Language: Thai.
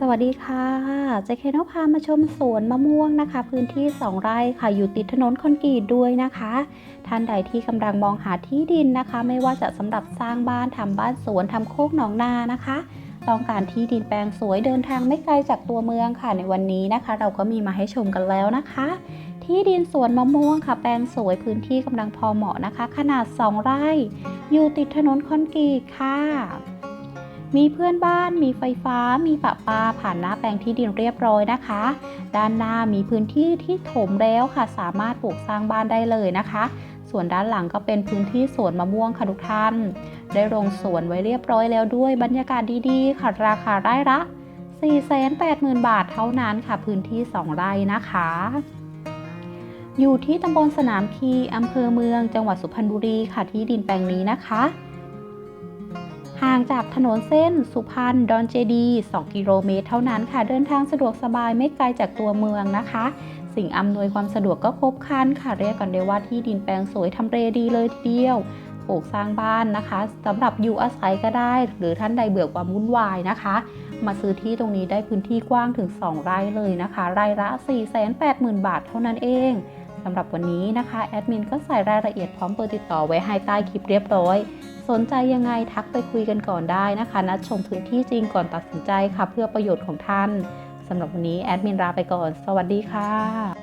สวัสดีค่ะเจเคนพามาชมสวนมะม่วงนะคะ พื้นที่ 2 ไร่ค่ะอยู่ติดถนนคอนกรีตด้วยนะคะ ท่านใดที่กำลังมองหาที่ดินนะคะ ไม่ว่าจะสำหรับสร้างบ้านทำบ้านสวนทำโคกหนองนานะคะต้องการที่ดินแปลงสวยเดินทางไม่ไกลจากตัวเมืองค่ะในวันนี้นะคะ เราก็มีมาให้ชมกันแล้วนะคะ ที่ดินสวนมะม่วงค่ะ แปลงสวยพื้นที่กำลังพอเหมาะนะคะ ขนาด 2 ไร่ อยู่ติดถนนคอนกรีตค่ะ มีเพื่อนบ้าน มีไฟฟ้า มีปะปาผ่านหน้าแปลงที่ดินเรียบร้อยนะคะ ด้านหน้ามีพื้นที่ที่ถมแล้วค่ะ สามารถปลูกสร้างบ้านได้เลยนะคะ ส่วนด้านหลังก็เป็นพื้นที่สวนมะม่วงค่ะทุกท่าน ได้ลงสวนไว้เรียบร้อยแล้วด้วยบรรยากาศดีๆ ค่ะราคาไร่ละ 480,000 บาทเท่านั้นค่ะ พื้นที่ 2 ไร่นะคะอยู่ที่ตำบลสนามคีอำเภอเมือง จังหวัดสุพรรณบุรีค่ะที่ดินแปลงนี้นะคะ ห่างจากถนนเส้น สุพรรณดอนเจดี2กิโลเมตรเท่านั้นค่ะ เดินทางสะดวกสบายไม่ไกลจากตัวเมืองนะคะ สิ่งอำนวยความสะดวกก็ครบครันค่ะ เรียกกันได้ว่าที่ดินแปลงสวยทำเลดีเลยทีเดียวปลูกสร้างบ้านนะคะสำหรับอยู่อาศัยก็ได้ หรือท่านใดเบื่อความวุ่นวายนะคะ มาซื้อที่ตรงนี้ได้พื้นที่กว้างถึง 2 ไร่เลยนะคะ ไร่ละ 480,000 บาทเท่านั้นเอง สำหรับวันนี้นะคะแอดมินก็ใส่รายละเอียดพร้อมเบอร์ติดต่อไว้ให้ใต้คลิปเรียบร้อย สนใจยังไงทักไปคุยกันก่อนได้นะคะนัดชมพื้นที่จริงก่อนตัดสินใจค่ะ เพื่อประโยชน์ของท่านสำหรับวันนี้แอดมินลาไปก่อน สวัสดีค่ะ